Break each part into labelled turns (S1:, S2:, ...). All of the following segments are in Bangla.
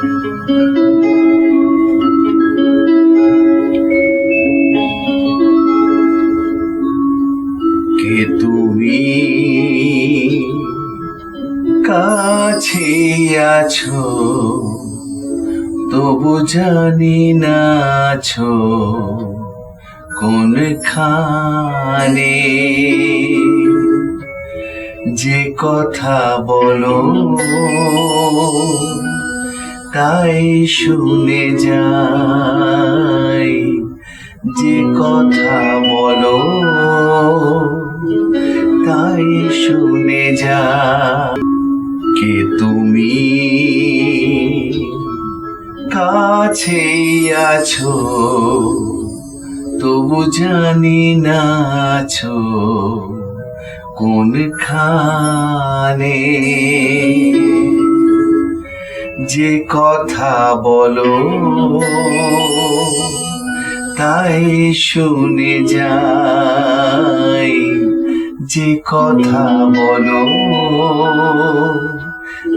S1: কে তুমি কাছে আছো তবু জানি না আছো কোন খানে যে কথা বলো তাই শুনে যাই যে কথা বলো। তাই শুনে যা কে তুমি? কাছে আছো, তবু জানি না আছো কোন খানে যে কথা বলো, তাই শুনে যাই। যে কথা বলো,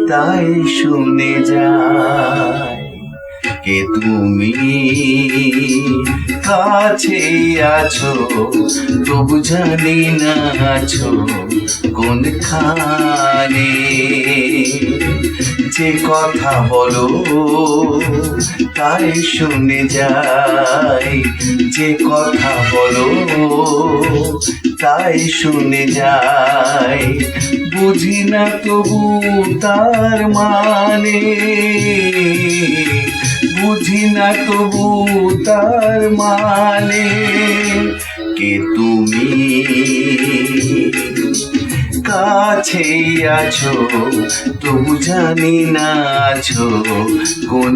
S1: তাই শুনে যাই। কে তুমি কাছে আছো, তবু জানি না আছো। কোন খানে। যে কথা বলো তাই শুনে যাই। যে কথা বলো, তাই শুনে যাই। বুঝি না তবু তার মানে। বুঝি না তবু তার মানে। কে তুমি? কাছে আছো তবু জানি না আছো কোন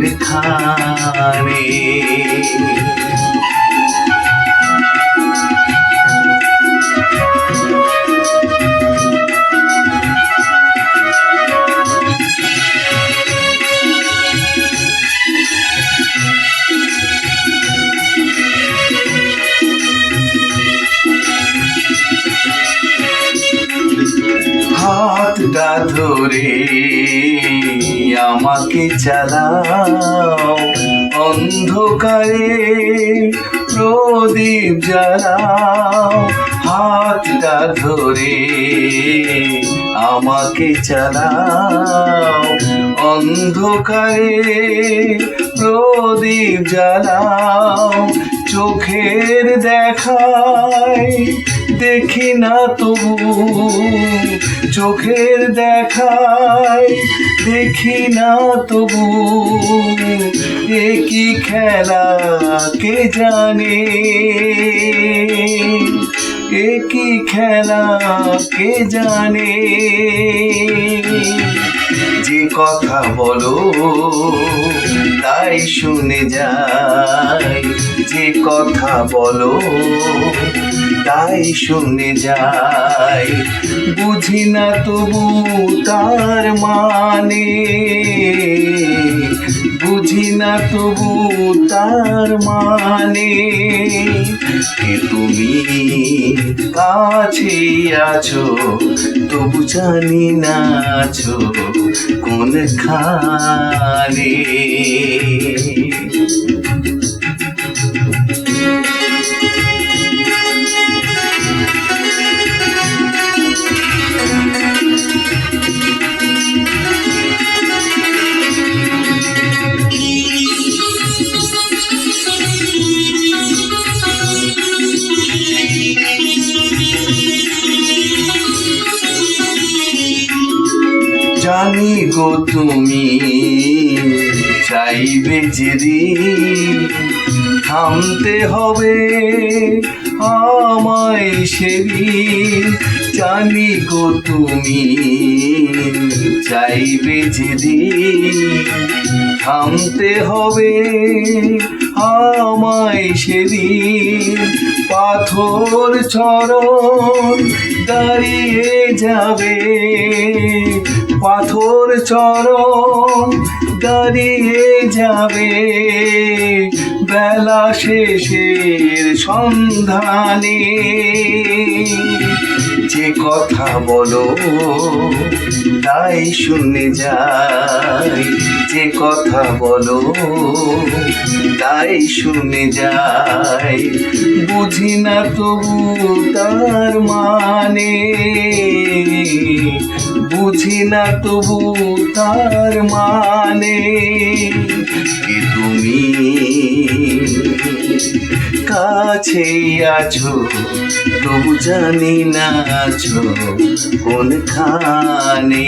S1: ধরে আমাকে চালাও অন্ধকারে প্রদীপ জ্বালাও। হাতটা ধরে, আমাকে চালাও অন্ধকারে প্রদীপ জ্বালাও। চোখের দেখায় দেখি না তবু, চোখের দেখায় দেখি না তবু একই খেলা, কে জানে? একই খেলা, কে জানে? যে কথা বলো, তাই শুনে যাই যে কথা বলো তাই শুনে যায় বুঝি না তবু তার মানে। বুঝি না তবু তার মানে। কে তুমি কাছে আছো, তবু জানি না আছো কোন খানে গো তুমি চাইবে যেদিন থামতে হবে আমায় সেদিন। জানি গো তুমি চাইবে যেদিন থামতে হবে আমায় সেদিন। পাথর চরণ দাঁড়িয়ে যাবে। পাথর চরণ দাঁড়িয়ে যাবে। বেলা শেষের সন্ধানে। যে কথা বলো, তাই শুনে যাই। যে কথা বলো, তাই শুনে যাই। বুঝি না তবু তার মানে। বুঝি না তবু তার মানে কি তুমি কাছেই আছো, তবু জানি না আছো কোনখানে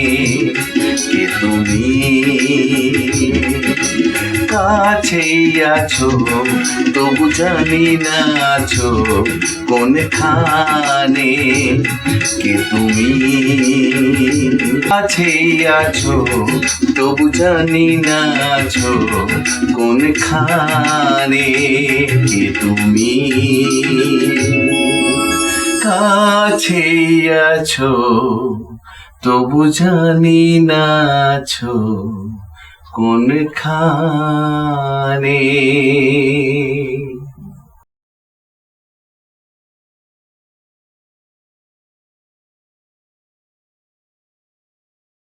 S1: কে তুমি। কাছেই আছো, তবু জানি না আছো কোনখানে কি তুমি। কাছেই আছো, তবু জানি না আছো কোন কোনখানে কি তুমি কাছে আছো তবু জানি না আছো কোনখানে।